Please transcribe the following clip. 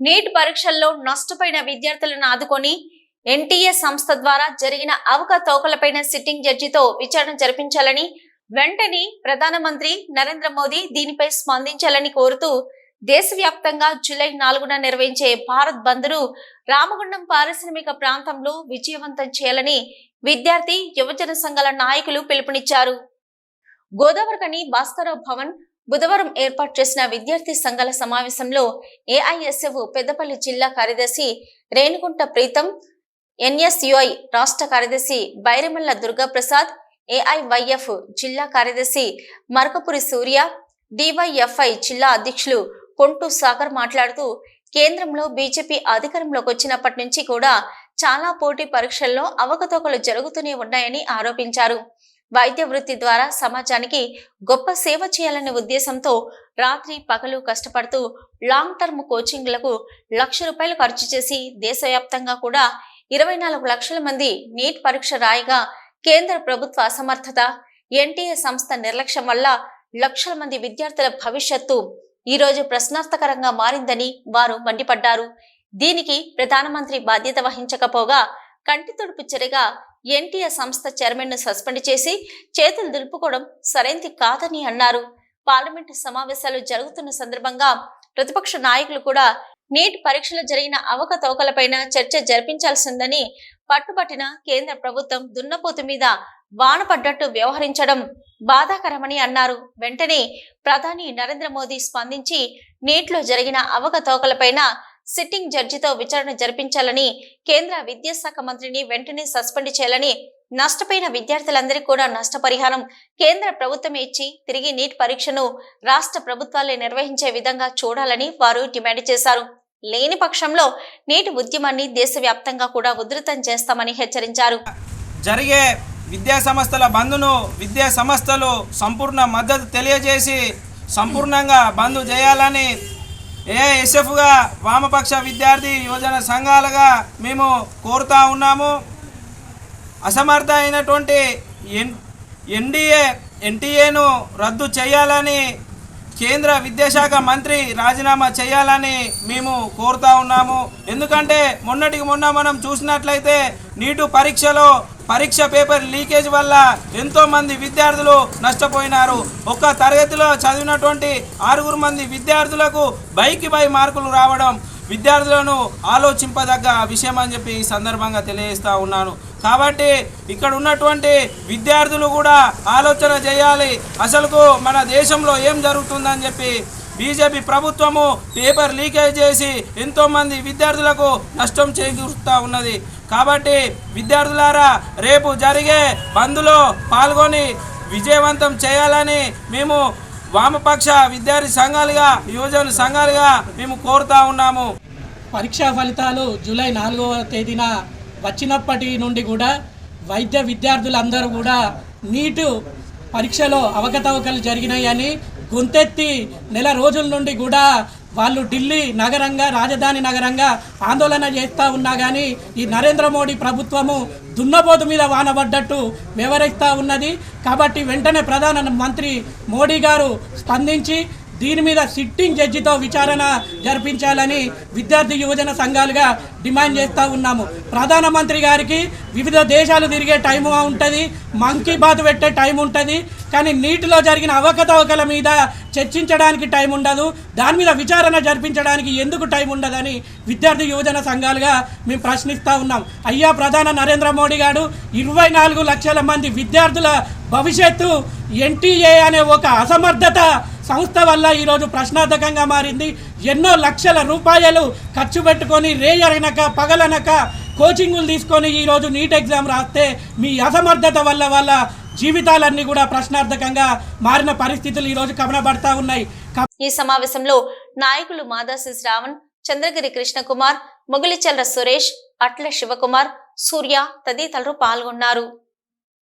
Neat పరీక్షల్లో నష్టపోయిన విద్యార్థులను ఆదుకొని ఎన్టీఏ సంస్థ ద్వారా జరిగిన అవకతవకలపైన సిట్టింగ్ జడ్జితో విచారణ జరిపించాలని వెంటనే ప్రధానమంత్రి నరేంద్ర మోదీ దీనిపై స్పందించాలని కోరుతూ దేశవ్యాప్తంగా జూలై నాలుగున నిర్వహించే భారత్ బంద్ను రామగుండం పారిశ్రామిక ప్రాంతంలో విజయవంతం చేయాలని విద్యార్థి యువజన సంఘాల నాయకులు పిలుపునిచ్చారు. గోదావరికని భాస్కరరావు భవన్ బుధవారం ఏర్పాటు చేసిన విద్యార్థి సంఘాల సమావేశంలో ఏఐఎస్ఎఫ్ పెద్దపల్లి జిల్లా కార్యదర్శి రేణుగుంట ప్రీతం ఎన్ఎస్యుఐ రాష్ట్ర కార్యదర్శి బైరమల్ల దుర్గాప్రసాద్ ఏఐవైఎఫ్ జిల్లా కార్యదర్శి మరకపురి సూర్య డివైఎఫ్ఐ జిల్లా అధ్యక్షులు కొంటూ సాగర్ మాట్లాడుతూ కేంద్రంలో బీజేపీ అధికారంలోకి వచ్చినప్పటి నుంచి కూడా చాలా పోటీ పరీక్షల్లో అవకతవకలు జరుగుతూనే ఉన్నాయని ఆరోపించారు. వైద్య వృత్తి ద్వారా సమాజానికి గొప్ప సేవ చేయాలనే ఉద్దేశంతో రాత్రి పగలు కష్టపడుతూ లాంగ్ టర్మ్ కోచింగ్లకు లక్ష రూపాయలు ఖర్చు చేసి దేశవ్యాప్తంగా కూడా ఇరవై నాలుగు లక్షల మంది నీట్ పరీక్ష రాయగా కేంద్ర ప్రభుత్వ అసమర్థత ఎన్టీఏ సంస్థ నిర్లక్ష్యం వల్ల లక్షల మంది విద్యార్థుల భవిష్యత్తు ఈరోజు ప్రశ్నార్థకరంగా మారిందని వారు మండిపడ్డారు. దీనికి ప్రధానమంత్రి బాధ్యత వహించకపోగా కంటి తుడుపు చర్యగా ఎన్టీఆర్ సంస్థ చైర్మన్ను సస్పెండ్ చేసి చేతులు దులుపుకోవడం సరైంది కాదని అన్నారు. పార్లమెంటు సమావేశాలు జరుగుతున్న సందర్భంగా ప్రతిపక్ష నాయకులు కూడా నీట్ పరీక్షలు జరిగిన అవకతవకలపైన చర్చ జరిపించాల్సిందని పట్టుబట్టిన కేంద్ర ప్రభుత్వం దున్నపోతు మీద వాన పడ్డట్టు వ్యవహరించడం బాధాకరమని అన్నారు. వెంటనే ప్రధాని నరేంద్ర మోదీ స్పందించి నీట్లో జరిగిన అవకతవకలపైన సిట్టింగ్ జడ్జితో విచారణ జరిపించాలని కేంద్ర విద్యాశాఖ మంత్రిని వెంటనే సస్పెండ్ చేయాలని నష్టపోయిన విద్యార్థులందరికీ కూడా నష్టపరిహారం కేంద్ర ప్రభుత్వమే ఇచ్చి తిరిగి నీట్ పరీక్షను రాష్ట్ర ప్రభుత్వాలే నిర్వహించే విధంగా చూడాలని వారు డిమాండ్ చేశారు. లేని పక్షంలో నీటి ఉద్యమాన్ని దేశవ్యాప్తంగా కూడా ఉధృతం చేస్తామని హెచ్చరించారు. జరిగే విద్యా సంస్థల బంద్ను విద్యా సంస్థలు సంపూర్ణ మద్దతు తెలియజేసి సంపూర్ణంగా బంద్ చేయాలని ఏఎస్ఎఫ్గా వామపక్ష విద్యార్థి యువజన సంఘాలుగా మేము కోరుతా ఉన్నాము. అసమర్థ అయినటువంటి ఎన్ ఎన్డీఏ ఎన్టీఏను రద్దు చేయాలని కేంద్ర విద్యాశాఖ మంత్రి రాజీనామా చేయాలని మేము కోరుతా ఉన్నాము. ఎందుకంటే మొన్నటికి మొన్న మనం చూసినట్లయితే నీటు పరీక్షలో పరీక్ష పేపర్ లీకేజ్ వల్ల ఎంతో మంది విద్యార్థులు నష్టపోయినారు. ఒక్క తరగతిలో చదివినటువంటి ఆరుగురు మంది విద్యార్థులకు బైకి బై మార్కులు రావడం విద్యార్థులను ఆలోచింపదగ్గ విషయం అని చెప్పి ఈ సందర్భంగా తెలియజేస్తూ ఉన్నాను. కాబట్టి ఇక్కడ ఉన్నటువంటి విద్యార్థులు కూడా ఆలోచన చేయాలి. అసలుకు మన దేశంలో ఏం జరుగుతుందని చెప్పి బీజేపీ ప్రభుత్వము పేపర్ లీకేజ్ చేసి ఎంతోమంది విద్యార్థులకు నష్టం చేకూరుస్తూ ఉన్నది. కాబట్టి విద్యార్థులారా రేపు జరిగే బంద్లో పాల్గొని విజయవంతం చేయాలని మేము వామపక్ష విద్యార్థి సంఘాలుగా యువజన సంఘాలుగా మేము కోరుతా ఉన్నాము. పరీక్షా ఫలితాలు జూలై నాలుగవ తేదీన వచ్చినప్పటి నుండి కూడా వైద్య విద్యార్థులందరూ కూడా నీటు పరీక్షలో అవకతవకలు జరిగినాయని గొంతెత్తి నెల రోజుల నుండి కూడా వాళ్ళు ఢిల్లీ నగరంగా రాజధాని నగరంగా ఆందోళన చేస్తూ ఉన్నా కానీ ఈ నరేంద్ర మోడీ ప్రభుత్వము దున్నపోతు మీద వానబడ్డట్టు వివరిస్తూ ఉన్నది. కాబట్టి వెంటనే ప్రధాన మంత్రి మోడీ గారు స్పందించి దీని మీద సిట్టింగ్ జడ్జితో విచారణ జరిపించాలని విద్యార్థి యువజన సంఘాలుగా డిమాండ్ చేస్తూ ఉన్నాము. ప్రధానమంత్రి గారికి వివిధ దేశాలు తిరిగే టైం ఉంటుంది మంకీ బాత్ పెట్టే టైం ఉంటుంది కానీ నీటిలో జరిగిన అవకతవకల మీద చర్చించడానికి టైం ఉండదు దాని మీద విచారణ జరిపించడానికి ఎందుకు టైం ఉండదని విద్యార్థి యువజన సంఘాలుగా మేము ప్రశ్నిస్తూ ఉన్నాం. అయ్యా ప్రధాన నరేంద్ర మోడీ గారు ఇరవై నాలుగు లక్షల మంది విద్యార్థుల భవిష్యత్తు ఎన్టీఏ అనే ఒక అసమర్థత సంస్థ వల్ల ఈరోజు ప్రశ్నార్థకంగా మారింది. ఎన్నో లక్షల రూపాయలు ఖర్చు పెట్టుకొని రేయనక పగలనక కోచింగులు తీసుకొని ఈరోజు నీట్ ఎగ్జామ్ రాస్తే మీ అసమర్థత వల్ల వాళ్ళ జీవితాలన్నీ కూడా ప్రశ్నార్థకంగా మారిన పరిస్థితులు ఈరోజు కమనబడతా ఉన్నాయి. ఈ సమావేశంలో నాయకులు మాదాసి శ్రావణ్ చంద్రగిరి కృష్ణకుమార్ మొగిలిచల్ర సురేష్ అట్ల శివకుమార్ సూర్య తదితరులు పాల్గొన్నారు.